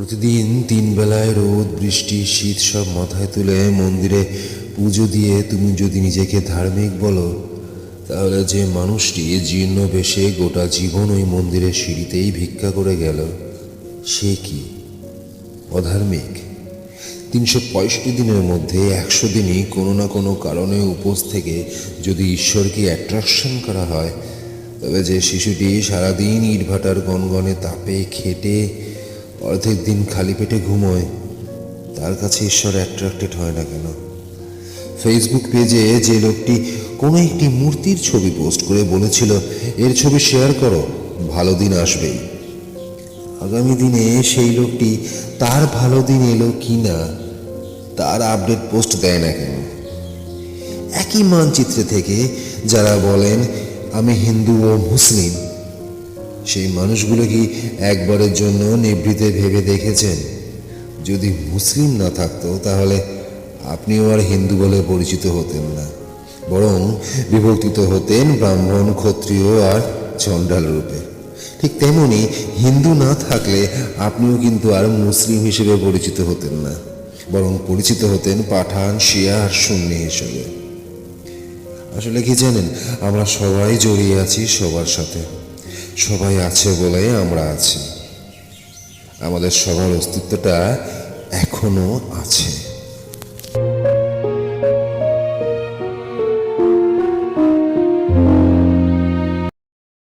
প্রতিদিন তিন বেলায় রোদ, বৃষ্টি, শীত সব মাথায় তুলে মন্দিরে পুজো দিয়ে তুমি যদি নিজেকে ধার্মিক বলো, তাহলে যে মানুষটি জীর্ণ বেশে গোটা জীবন ওই মন্দিরের সিঁড়িতেই ভিক্ষা করে গেল, সে কি? অধার্মিক। তিনশো পঁয়ষট্টি দিনের মধ্যে একশো দিনই কোনো না কোনো কারণে উপোস থেকে যদি ঈশ্বরকে অ্যাট্রাকশন করা হয়, তবে যে শিশুটি সারাদিন ইটভাটার গনগনে তাপে, খেটে অর্ধেক দিন খালি পেটে ঘুমোয়, তার কাছে ঈশ্বর অ্যাট্রাক্টেড হয় না কেন? ফেসবুক পেজে যে লোকটি কোনো একটি মূর্তির ছবি পোস্ট করে বলেছিল, এর ছবি শেয়ার করো, ভালো দিন আসবেই। আগামী দিনে সেই লোকটি তার ভালো দিন এলো কি না, তার আপডেট পোস্ট দেয় না কেন? একই মানচিত্রে থেকে যারা বলেন, আমি হিন্দু ও মুসলিম সেই মানুষগুলো কি একবারের জন্য নিভৃতে ভেবে দেখেছেন? যদি মুসলিম না থাকতো, তাহলে আপনিও আর হিন্দু বলে পরিচিত হতেন না। বরং বিভক্তিত হতেন ব্রাহ্মণ, ক্ষত্রিয় আর চণ্ডাল রূপে। ঠিক তেমনি হিন্দু না থাকলে আপনিও কিন্তু আর মুসলিম হিসেবে পরিচিত হতেন না। বরং পরিচিত হতেন পাঠান, শিয়া আর সুন্নি হিসেবে। আসলে কি জানেন, আমরা সবাই জড়িয়ে আছি সবার সাথে। সবাই আছে বলেই আমরা আছি। আমাদের সবার অস্তিত্বটা এখনও আছে।